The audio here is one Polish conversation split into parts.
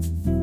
Bye.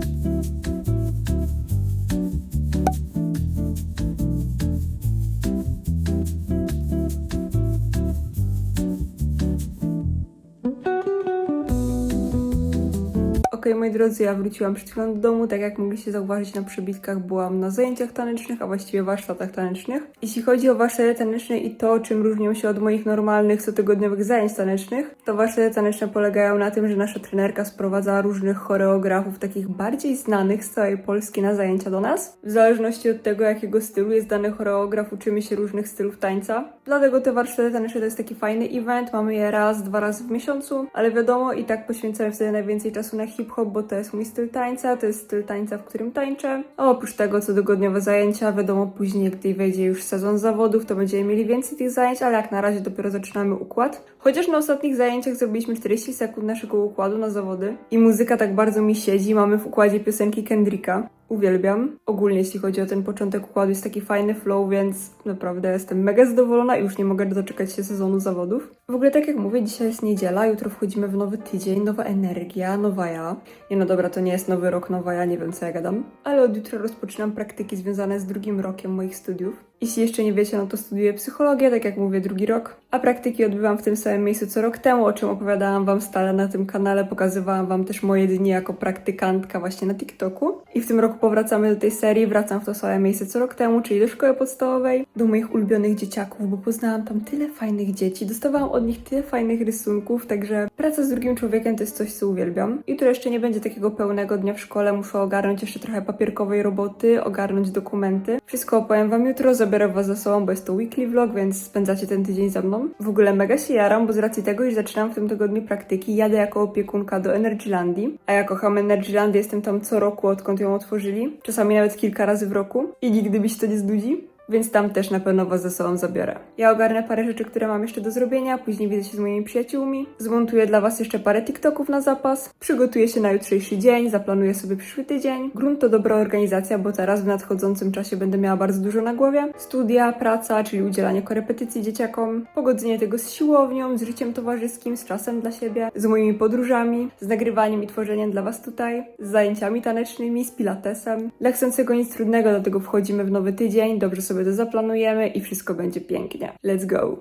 Okej, moi drodzy, ja wróciłam przed chwilą do domu. Tak jak mogliście zauważyć na przebitkach, byłam na zajęciach tanecznych, a właściwie warsztatach tanecznych. Jeśli chodzi o warsztaty taneczne i to, czym różnią się od moich normalnych, cotygodniowych zajęć tanecznych, to warsztaty taneczne polegają na tym, że nasza trenerka sprowadza różnych choreografów, takich bardziej znanych z całej Polski na zajęcia do nas. W zależności od tego, jakiego stylu jest dany choreograf, uczymy się różnych stylów tańca. Dlatego te warsztaty taneczne to jest taki fajny event. Mamy je raz, dwa razy w miesiącu, ale wiadomo, i tak poświęcamy wtedy najwięcej czasu na hip-hop, bo to jest mój styl tańca, to jest styl tańca, w którym tańczę. A oprócz tego, co dogodniowe zajęcia, wiadomo, później, gdy wejdzie już sezon zawodów, to będziemy mieli więcej tych zajęć, ale jak na razie dopiero zaczynamy układ. Chociaż na ostatnich zajęciach zrobiliśmy 40 sekund naszego układu na zawody i muzyka tak bardzo mi siedzi, mamy w układzie piosenki Kendricka. Uwielbiam. Ogólnie jeśli chodzi o ten początek układu, jest taki fajny flow, więc naprawdę jestem mega zadowolona i już nie mogę doczekać się sezonu zawodów. W ogóle tak jak mówię, dzisiaj jest niedziela, jutro wchodzimy w nowy tydzień, nowa energia, nowa ja. Nie no dobra, to nie jest nowy rok, nowa ja, nie wiem co ja gadam. Ale od jutra rozpoczynam praktyki związane z drugim rokiem moich studiów. Jeśli jeszcze nie wiecie, no to studiuję psychologię, tak jak mówię, drugi rok. A praktyki odbywam w tym samym miejscu co rok temu, o czym opowiadałam Wam stale na tym kanale. Pokazywałam Wam też moje dni jako praktykantka właśnie na TikToku. I w tym roku powracamy do tej serii, wracam w to same miejsce co rok temu, czyli do szkoły podstawowej, do moich ulubionych dzieciaków, bo poznałam tam tyle fajnych dzieci, dostawałam od nich tyle fajnych rysunków, także praca z drugim człowiekiem to jest coś, co uwielbiam. Jutro jeszcze nie będzie takiego pełnego dnia w szkole, muszę ogarnąć jeszcze trochę papierkowej roboty, ogarnąć dokumenty. Wszystko opowiem Wam jutro, zabiorę Was ze sobą, bo jest to weekly vlog, więc spędzacie ten tydzień ze mną. W ogóle mega się jaram, bo z racji tego, iż zaczynam w tym tygodniu praktyki, jadę jako opiekunka do Energylandii, a ja kocham Energylandię, jestem tam co roku, odkąd ją otworzyli, czasami nawet kilka razy w roku i nigdy mi się to nie znudzi. Więc tam też na pewno was ze sobą zabiorę. Ja ogarnę parę rzeczy, które mam jeszcze do zrobienia, później widzę się z moimi przyjaciółmi, zmontuję dla was jeszcze parę TikToków na zapas, przygotuję się na jutrzejszy dzień, zaplanuję sobie przyszły tydzień. Grunt to dobra organizacja, bo teraz w nadchodzącym czasie będę miała bardzo dużo na głowie. Studia, praca, czyli udzielanie korepetycji dzieciakom, pogodzenie tego z siłownią, z życiem towarzyskim, z czasem dla siebie, z moimi podróżami, z nagrywaniem i tworzeniem dla was tutaj, z zajęciami tanecznymi, z pilatesem. Dla chcącego nic trudnego, dlatego wchodzimy w nowy tydzień, dobrze sobie to zaplanujemy i wszystko będzie pięknie. Let's go!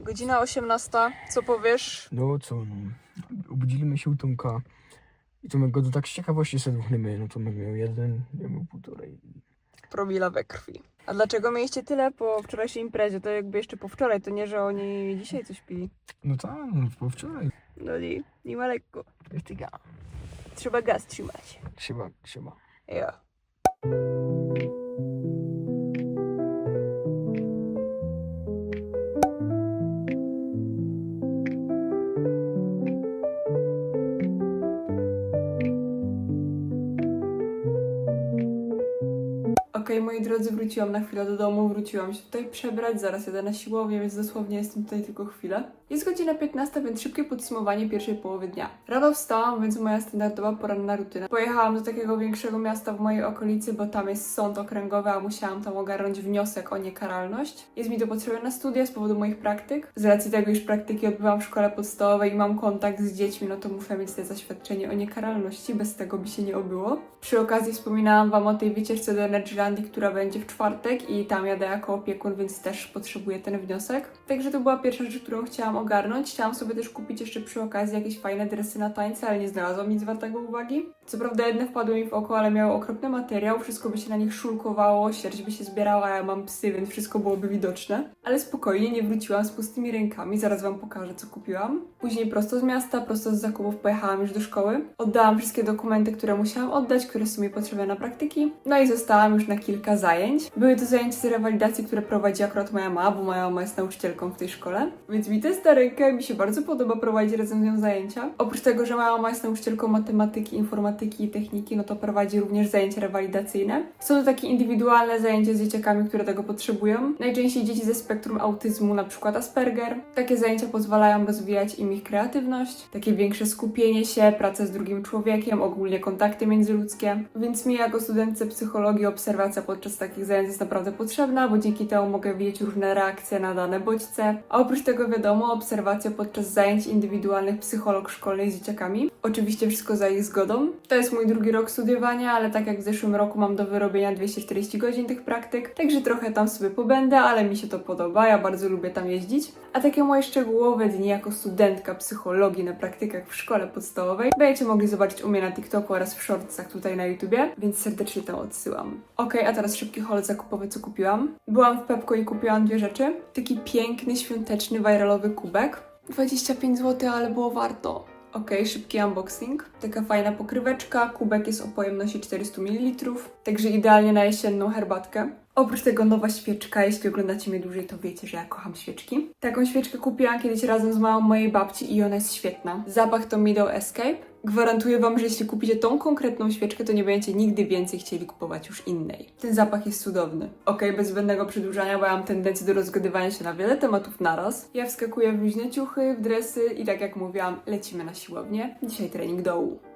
Godzina 18. Co powiesz? No co, no. Obudziliśmy się u Tomka. I Tomek go do tak z ciekawości sobie dmuchniemy. No Tomek miał jeden, ja miał półtorej. Promila we krwi. A dlaczego mieliście tyle po wczorajszej imprezie? To jakby jeszcze po wczoraj, to nie, że oni dzisiaj coś pili. No tak, no po wczoraj. No nie, nie ma lekko. Jest tyga. Trzeba gaz trzymać. Siema, siema. Ja. Okej, moi drodzy, wróciłam na chwilę do domu, wróciłam się tutaj przebrać, zaraz jadę na siłownię, więc dosłownie jestem tutaj tylko chwilę. Jest godzina 15, więc szybkie podsumowanie pierwszej połowy dnia. Rano wstałam, więc moja standardowa poranna rutyna. Pojechałam do takiego większego miasta w mojej okolicy, bo tam jest sąd okręgowy, a musiałam tam ogarnąć wniosek o niekaralność. Jest mi to potrzebne na studia z powodu moich praktyk. Z racji tego, iż praktyki odbywam w szkole podstawowej i mam kontakt z dziećmi, no to muszę mieć te zaświadczenie o niekaralności, bez tego by się nie obyło. Przy okazji wspominałam Wam o tej wycieczce do Energylandii, która będzie w czwartek i tam jadę jako opiekun, więc też potrzebuję ten wniosek. Także to była pierwsza rzecz, którą chciałam ogarnąć. Chciałam sobie też kupić jeszcze przy okazji jakieś fajne dresy na tańce, ale nie znalazłam nic wartego uwagi. Co prawda jedne wpadły mi w oko, ale miały okropny materiał, wszystko by się na nich szulkowało, sierść by się zbierała, ja mam psy, więc wszystko byłoby widoczne. Ale spokojnie, nie wróciłam z pustymi rękami, zaraz Wam pokażę, co kupiłam. Później prosto z miasta, prosto z zakupów pojechałam już do szkoły. Oddałam wszystkie dokumenty, które musiałam oddać, które są mi potrzebne na praktyki. No i zostałam już na kilka zajęć. Były to zajęcia z rewalidacji, które prowadzi akurat moja mama, bo moja mama jest nauczycielką w tej szkole. Więc mi ręka i mi się bardzo podoba prowadzić razem z nią zajęcia. Oprócz tego, że moja mama jest nauczycielką matematyki, informatyki i techniki, no to prowadzi również zajęcia rewalidacyjne. Są to takie indywidualne zajęcia z dzieciakami, które tego potrzebują. Najczęściej dzieci ze spektrum autyzmu, na przykład Asperger. Takie zajęcia pozwalają rozwijać im ich kreatywność, takie większe skupienie się, pracę z drugim człowiekiem, ogólnie kontakty międzyludzkie. Więc mi jako studentce psychologii obserwacja podczas takich zajęć jest naprawdę potrzebna, bo dzięki temu mogę widzieć różne reakcje na dane bodźce. A oprócz tego wiadomo, obserwacja podczas zajęć indywidualnych psycholog szkolnej z dzieciakami. Oczywiście wszystko za ich zgodą. To jest mój drugi rok studiowania, ale tak jak w zeszłym roku mam do wyrobienia 240 godzin tych praktyk, także trochę tam sobie pobędę, ale mi się to podoba, ja bardzo lubię tam jeździć. A takie moje szczegółowe dni jako studentka psychologii na praktykach w szkole podstawowej będziecie mogli zobaczyć u mnie na TikToku oraz w shortsach tutaj na YouTubie, więc serdecznie tam odsyłam. Okej, a teraz szybki haul zakupowy, co kupiłam. Byłam w Pepko i kupiłam dwie rzeczy. Taki piękny, świąteczny, viralowy kubek. 25 zł, ale było warto. Okej, szybki unboxing. Taka fajna pokryweczka. Kubek jest o pojemności 400 ml, także idealnie na jesienną herbatkę. Oprócz tego nowa świeczka, jeśli oglądacie mnie dłużej, to wiecie, że ja kocham świeczki. Taką świeczkę kupiłam kiedyś razem z mamą mojej babci i ona jest świetna. Zapach to Middle Escape. Gwarantuję wam, że jeśli kupicie tą konkretną świeczkę, to nie będziecie nigdy więcej chcieli kupować już innej. Ten zapach jest cudowny. Okej, bez zbędnego przedłużania, bo ja mam tendencję do rozgadywania się na wiele tematów naraz. Ja wskakuję w luźne ciuchy, w dresy i tak jak mówiłam, lecimy na siłownię. Dzisiaj trening dołu.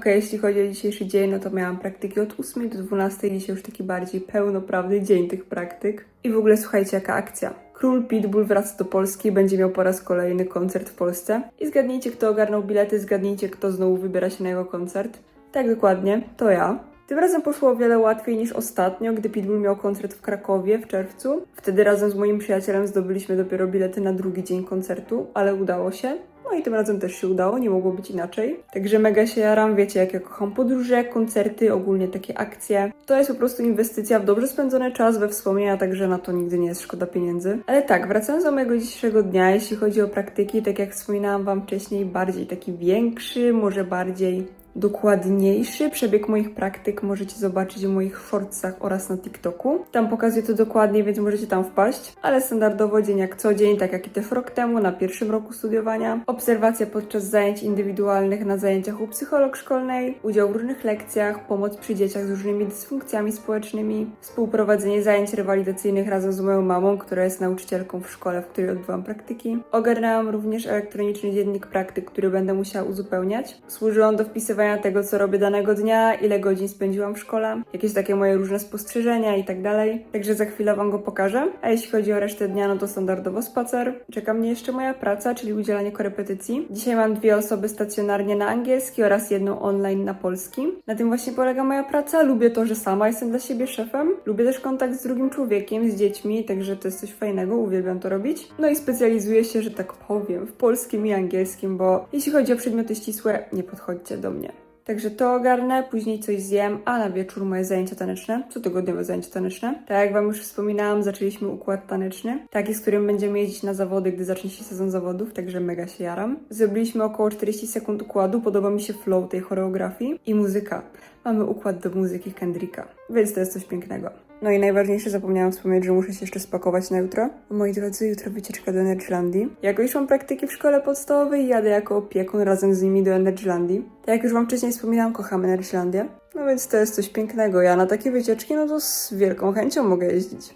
Okej, jeśli chodzi o dzisiejszy dzień, no to miałam praktyki od 8 do 12. Dzisiaj już taki bardziej pełnoprawny dzień tych praktyk. I w ogóle słuchajcie, jaka akcja. Król Pitbull wraca do Polski i będzie miał po raz kolejny koncert w Polsce. I zgadnijcie, kto ogarnął bilety, zgadnijcie, kto znowu wybiera się na jego koncert. Tak dokładnie, to ja. Tym razem poszło o wiele łatwiej niż ostatnio, gdy Pitbull miał koncert w Krakowie w czerwcu. Wtedy razem z moim przyjacielem zdobyliśmy dopiero bilety na drugi dzień koncertu, ale udało się. No i tym razem też się udało, nie mogło być inaczej. Także mega się jaram, wiecie jak ja kocham podróże, koncerty, ogólnie takie akcje. To jest po prostu inwestycja w dobrze spędzony czas, we wspomnienia, także na to nigdy nie jest szkoda pieniędzy. Ale tak, wracając do mojego dzisiejszego dnia, jeśli chodzi o praktyki, tak jak wspominałam Wam wcześniej, bardziej taki większy, może bardziej dokładniejszy przebieg moich praktyk możecie zobaczyć w moich shortsach oraz na TikToku. Tam pokazuję to dokładnie, więc możecie tam wpaść. Ale standardowo dzień jak co dzień, tak jak i też rok temu, na pierwszym roku studiowania. Obserwacja podczas zajęć indywidualnych na zajęciach u psycholog szkolnej, udział w różnych lekcjach, pomoc przy dzieciach z różnymi dysfunkcjami społecznymi, współprowadzenie zajęć rewalidacyjnych razem z moją mamą, która jest nauczycielką w szkole, w której odbywam praktyki. Ogarnęłam również elektroniczny dziennik praktyk, który będę musiała uzupełniać. Służy on do wpisywania tego, co robię danego dnia, ile godzin spędziłam w szkole, jakieś takie moje różne spostrzeżenia i tak dalej. Także za chwilę Wam go pokażę. A jeśli chodzi o resztę dnia, no to standardowo spacer. Czeka mnie jeszcze moja praca, czyli udzielanie korepetycji. Dzisiaj mam dwie osoby stacjonarnie na angielski oraz jedną online na polski. Na tym właśnie polega moja praca. Lubię to, że sama jestem dla siebie szefem. Lubię też kontakt z drugim człowiekiem, z dziećmi, także to jest coś fajnego, uwielbiam to robić. No i specjalizuję się, że tak powiem, w polskim i angielskim, bo jeśli chodzi o przedmioty ścisłe, nie podchodźcie do mnie. Także to ogarnę, później coś zjem, a na wieczór moje zajęcia taneczne, cotygodniowe zajęcia taneczne. Tak jak Wam już wspominałam, zaczęliśmy układ taneczny, taki, z którym będziemy jeździć na zawody, gdy zacznie się sezon zawodów, także mega się jaram. Zrobiliśmy około 40 sekund układu, podoba mi się flow tej choreografii i muzyka. Mamy układ do muzyki Kendricka, więc to jest coś pięknego. No i najważniejsze, zapomniałam wspomnieć, że muszę się jeszcze spakować na jutro. Moi drodzy, jutro wycieczka do Energylandii. Jako już mam praktyki w szkole podstawowej, jadę jako opiekun razem z nimi do Energylandii. Tak jak już wam wcześniej wspominałam, kocham Energylandię. No więc to jest coś pięknego. Ja na takie wycieczki, no to z wielką chęcią mogę jeździć.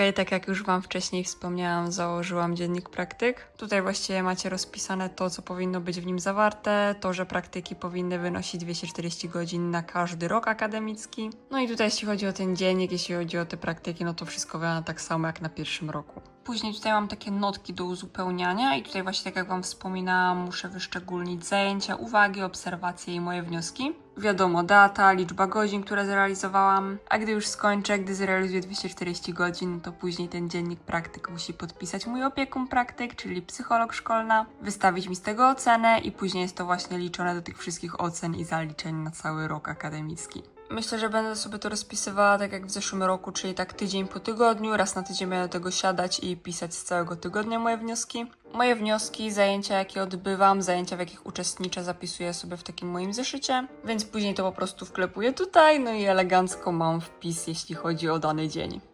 Tak jak już Wam wcześniej wspomniałam, założyłam dziennik praktyk. Tutaj właściwie macie rozpisane to, co powinno być w nim zawarte, to, że praktyki powinny wynosić 240 godzin na każdy rok akademicki. No i tutaj jeśli chodzi o ten dziennik, jeśli chodzi o te praktyki, no to wszystko wygląda tak samo jak na pierwszym roku. Później tutaj mam takie notki do uzupełniania i tutaj właśnie tak jak Wam wspominałam, muszę wyszczególnić zajęcia, uwagi, obserwacje i moje wnioski. Wiadomo, data, liczba godzin, które zrealizowałam, a gdy już skończę, gdy zrealizuję 240 godzin, to później ten dziennik praktyk musi podpisać mój opiekun praktyk, czyli psycholog szkolna, wystawić mi z tego ocenę i później jest to właśnie liczone do tych wszystkich ocen i zaliczeń na cały rok akademicki. Myślę, że będę sobie to rozpisywała tak jak w zeszłym roku, czyli tak tydzień po tygodniu, raz na tydzień będę do tego siadać i pisać z całego tygodnia moje wnioski. Moje wnioski, zajęcia jakie odbywam, zajęcia w jakich uczestniczę zapisuję sobie w takim moim zeszycie, więc później to po prostu wklepuję tutaj, no i elegancko mam wpis jeśli chodzi o dany dzień.